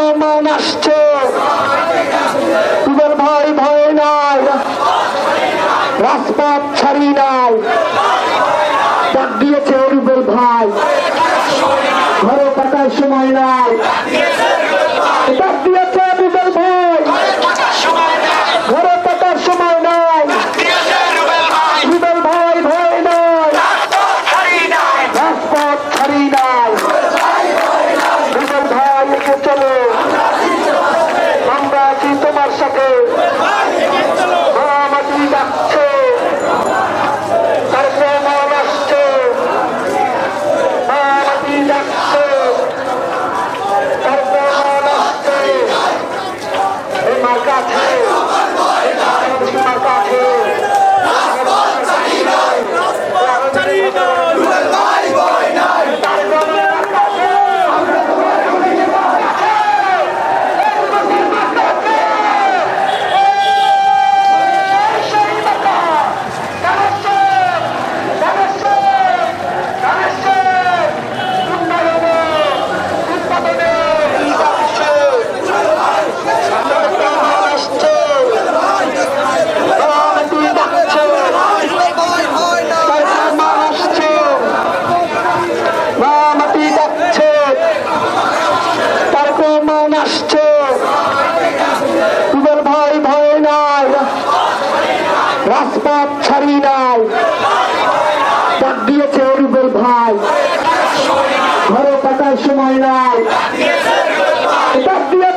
রহমান ভাই ভয় নাই। রাজপথ ছাড়ি নাই। ডাক দিয়েছে অরুবেল ভাই। ঘরে থাকার সময় নাই। নাই ডাক দিয়েছে অরুবেল ভাই। ঘরে থাকার সময় নাই। ডাক দিয়ে